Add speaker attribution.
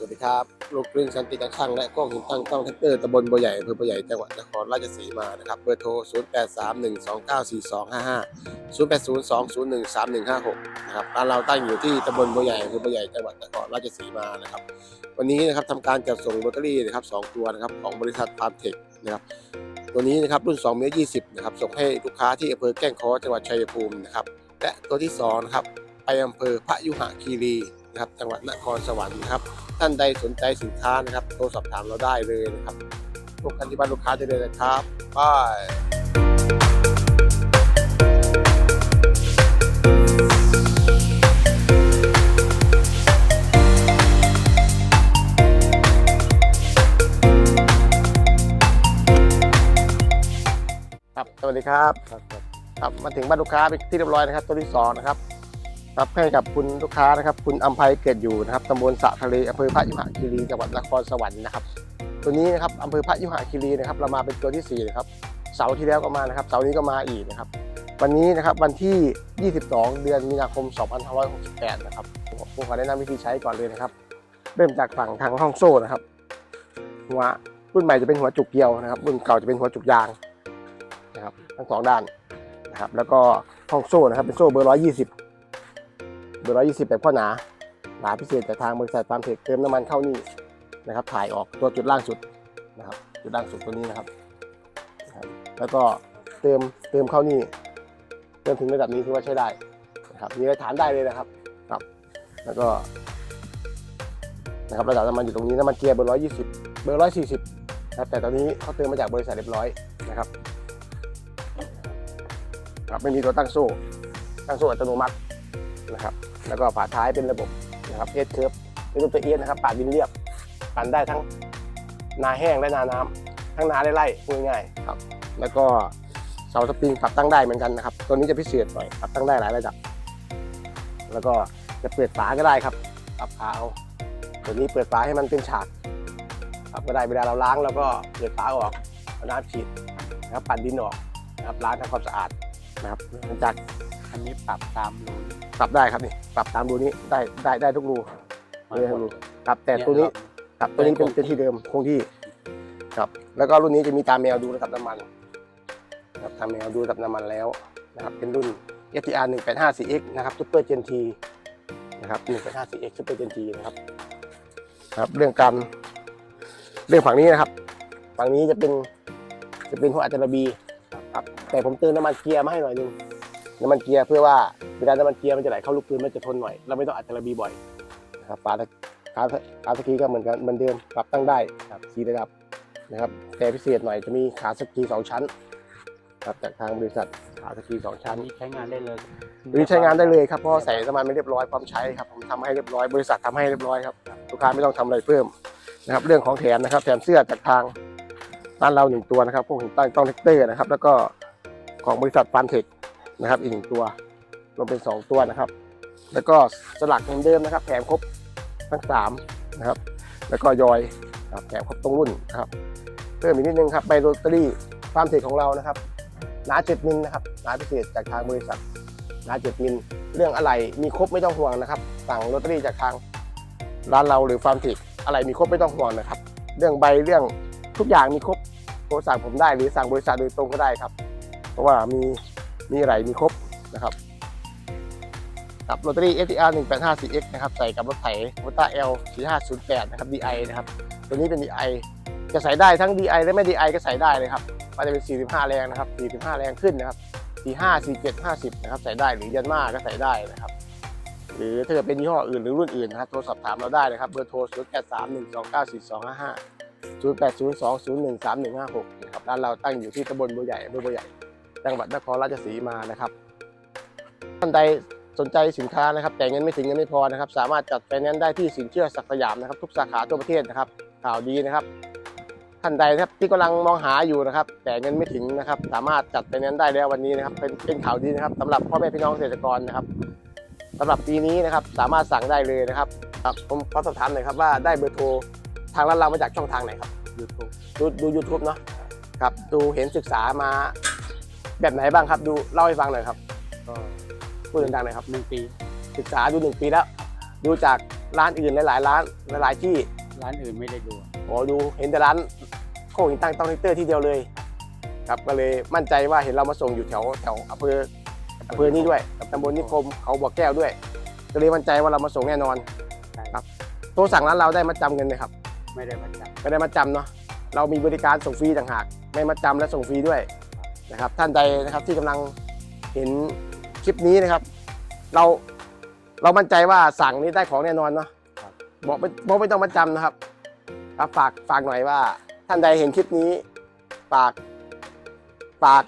Speaker 1: สวัสดีครับ ลูกกลิ้งสันติกระช่างและกล้องหินตั้งกล้องแท็กเตอร์ตำบลบัวใหญ่อำเภอบัวใหญ่จังหวัดนครราชสีมานะครับเบอร์โทร 0 8 3 1 2 9 4 2 5 5 0 8 0 2 0 1 3 1 5 6 นะครับร้านเราตั้งอยู่ที่ตำบลบัวใหญ่อำเภอบัวใหญ่จังหวัดนครราชสีมานะครับ วันนี้นะครับทำการจัดส่งลอตเตอรี่นะครับสองตัวนะครับของบริษัทฟาร์มเทคนะครับตัวนี้นะครับรุ่น2เมตร20นะครับส่งให้ลูกค้าที่อำเภอแก้งคอจังหวัดชัยภูมินะครับและตัวที่สองนะครับไปอำเภอพระยุหคีรีนะครับจังหวัดนครสวรรค์นะครับ ท่านใดสนใจสินค้านะครับ โทรสอบถามเราได้เลยนะครับพบกันที่บ้านลูกค้าได้เลยนะครับบายครับสวัสดีครับ
Speaker 2: ครับครับ
Speaker 1: ครับ มาถึงบ้านลูกค้าเป็นที่เรียบร้อยนะครับ ตัวที่สองนะครับ รับให้กับคุณลูกค้านะครับ คุณอัมภัยเกิดอยู่นะครับตำบลสะทะเลอำเภอพระยุหคีรีจังหวัดนครสวรรค์นะครับ ตัวนี้นะครับอำเภอพระยุหคีรีนะครับ เรามาเป็นตัวที่สี่นะครับเสาร์ที่แล้วก็มานะครับเสาร์นี้ก็มาอีกนะครับ วันนี้นะครับวันที่ 22 เดือนมีนาคม 2568 นะครับผมขอแนะนำวิธีใช้ก่อนเลยนะครับ เริ่มจากฝั่งทางห้องโซ่นะครับหัวรุ่นใหม่จะเป็นหัวจุกเกลียวนะครับ รุ่นเก่าจะเป็นหัวจุกยางนะครับทั้งสองด้านนะครับ แล้วก็ห้องโซ่นะครับเป็นโซ่เบอร์ 120 บอร์120แบบข้อหนา หนาพิเศษจากทางบริษัทฟาร์มเทคเติมน้ำมันเข้านี่นะครับ ถ่ายออกตัวจุดล่างสุดนะครับ จุดล่างสุดตัวนี้นะครับ แล้วก็เติมเติมเข้านี่เติมถึงระดับนี้ถือว่าใช้ได้นะครับ มีฐานได้เลยนะครับครับ แล้วก็นะครับระดับน้ำมันอยู่ตรงนี้น้ำมันเกียร์เบอร์120เบอร์140นะครับแต่ตอนนี้เขาเติมมาจากบริษัทเรียบร้อยนะครับครับไม่มีตัวตั้งโซ่ตั้งโซ่อัตโนมัติ นะครับ แล้วก็ฝาท้ายเป็นระบบนะครับเอสเคิร์ฟเป็นรูปตัวเอสนะครับปาดดินเรียบปั่นได้ทั้งนาแห้งและนาน้ำทั้งนาและไร่ง่ายๆครับ แล้วก็เสาสปริงปรับตั้งได้เหมือนกันนะครับ ตัวนี้จะพิเศษหน่อยปรับตั้งได้หลายระดับ แล้วก็จะเปิดฝาก็ได้ครับปรับฝาเอาตัวนี้เปิดฝาให้มันเป็นฉากปรับก็ได้เวลาเราล้างแล้วก็เปิดฝาออกเอาน้ำฉีดนะครับปั่นดินออกนะครับล้างทำความสะอาดนะครับหลังจาก
Speaker 2: อันนี้ปรับตามรู
Speaker 1: ปรับได้ครับนี่ปรับตามรูนี้ได้ได้ได้ทุกรูได้ทุกรูครับแต่ตัวนี้ครับตัวนี้เป็นเป็นที่เดิมคงที่ครับ แล้วก็รุ่นนี้จะมีตาแมวดูระดับน้ำมันครับตาแมวดูระดับน้ำมันแล้วนะครับเป็นรุ่น FTR 185 4X นะครับ Super Gen T นะครับ185 4X Super Gen T นะครับครับเรื่องการเรื่องฝั่งนี้นะครับ ฝั่งนี้จะเป็นจะเป็นหัวอัจฉริบีครับแต่ผมเติมน้ำมันเกียร์มาให้หน่อยนึง น้ำมันเกียร์เพื่อว่าเวลาน้ำมันเกียร์มันจะไหลเข้าลูกปืนมันจะทนหน่อยเราไม่ต้องอัดจระบีบ่อยนะครับฝาตะขาขาสกีก็เหมือนกันเหมือนเดิมปรับตั้งได้ครับสีระดับนะครับ แต่พิเศษหน่อยจะมีขาสกีสองชั้นครับจากทางบริษัทขาสกีสอง
Speaker 2: อั
Speaker 1: ชั้
Speaker 2: น
Speaker 1: น
Speaker 2: นี้ใช้งานได้เลย
Speaker 1: ตัวนี้ใช้งานได้เลยครับเพราะว่าใส่น้ำมันไม่เรียบร้อยพร้อมใช้ครับผมทำให้เรียบร้อยบริษัททำให้เรียบร้อยครับลูกค้าไม่ต้องทำอะไรเพิ่มนะครับ เรื่องของแถมนะครับแถมเสื้อจากทางร้านเราหนึ่งตัวนะครับพวกหินตั้งต้องเทคเตอร์นะครับ แล้วก็ของบริษัทฟันเทค นะครับอีกหนึ่งตัวรวมเป็น 2 ตัวนะครับ แล้วก็สลักเหมือนเดิมนะครับ แถมครบทั้ง3นะครับ แล้วก็ยอยแถมครบตรงรุ่นนะครับเพิ่มอีกนิดนึงครับใบโรตารี่ฟาร์มเทคของเรานะครับหนา7มิลนะครับหนาพิเศษจากทางบริษัทหนา7มิลเรื่องอะไรมีครบไม่ต้องห่วงนะครับสั่งโรตารี่จากทางร้านเราหรือฟาร์มเทคอะไรมีครบไม่ต้องห่วงนะครับ เรื่องใบเรื่องทุกอย่างมีครบโทรสั่งผมได้หรือสั่งบริษัทโดยตรงก็ได้ครับ เพราะว่ามี มีอะไรมีครบนะครับกับลอตเตอรี่ FTR 185 4X นะครับใส่กับรถไถ Toyota L 4508นะครับ DI นะครับ ตัวนี้เป็น DI จะใส่ได้ทั้ง DI และไม่ DI ก็ใส่ได้เลยครับมันจะเป็น 45 แรงนะครับ 45 แรงขึ้นนะครับ 45 47 50 นะครับ ใส่ได้หรือยันมาก็ใส่ได้นะครับ หรือถ้าเกิดเป็นยี่ห้ออื่นหรือรุ่นอื่นนะครับโทรสอบถามเราได้นะครับเบอร์โทร 0 8 3 1 2 9 4 2 5 5 0 8 0 2 0 1 3 1 5 6นะครับร้านเราตั้งอยู่ที่ตำบลบัวใหญ่อำเภอบัวใหญ่ จังหวัดนครราชสีมานะครับท่านใดสนใจสินค้านะครับ แต่เงินไม่ถึงเงินไม่พอนะครับ สามารถจัดไฟแนนซ์ได้ที่สินเชื่อศักดิ์สยามนะครับ ทุกสาขาทั่วประเทศนะครับ ข่าวดีนะครับ ท่านใดนะครับที่กำลังมองหาอยู่นะครับ แต่เงินไม่ถึงนะครับ สามารถจัดไฟแนนซ์ได้แล้ววันนี้นะครับ เป็นเป็นข่าวดีนะครับสำหรับพ่อแม่พี่น้องเกษตรกรนะครับสำหรับปีนี้นะครับสามารถสั่งได้เลยนะครับครับผมขอสอบถามหน่อยครับว่าได้เบอร์โทรทางร้านเรามาจากช่องทางไหนครับ
Speaker 2: ยูทูบ
Speaker 1: ดูดู YouTube เนาะครับดูเห็นศึกษามา แบบไหนบ้างครับดูเล่าให้ฟังหน่อยครับ
Speaker 2: ก็
Speaker 1: พูดดังๆหน่อยครับ
Speaker 2: หนึ่งปี
Speaker 1: ศึกษาดูหนึ่งปีแล้ว ดูจากร้านอื่นหลายๆร้านหลายๆที่
Speaker 2: ร้านอื่นไม่ได้ดู
Speaker 1: โอ้ดูเห็นแต่ร้านโคกหินตั้งต้องเตอร์ที่เดียวเลย ครับก็เลยมั่นใจว่าเห็นเรามาส่งอยู่แถวแถวอำเภออำเภอนี้ด้วยตำบลนิคมเขาบ่อแก้วด้วย ก็เลยมั่นใจว่าเรามาส่งแน่นอน
Speaker 2: ใช่
Speaker 1: ครับตัวสั่งร้านเราได้มาจำเงินไหมครับ
Speaker 2: ไม่ได้มาจับ
Speaker 1: ไม่ได้มาจำเนาะเรามีบริการส่งฟรีต่างหาก ไม่มาจำและส่งฟรีด้วย นะครับท่านใดนะครับที่กำลังเห็นคลิปนี้นะครับ เราเรามั่นใจว่าสั่งนี้ได้ของแน่นอนเนาะบอกไม่บอกไม่ต้องมาจำนะครับครับฝากฝากหน่อยว่า ท่านใดเห็นคลิปนี้ฝากฝาก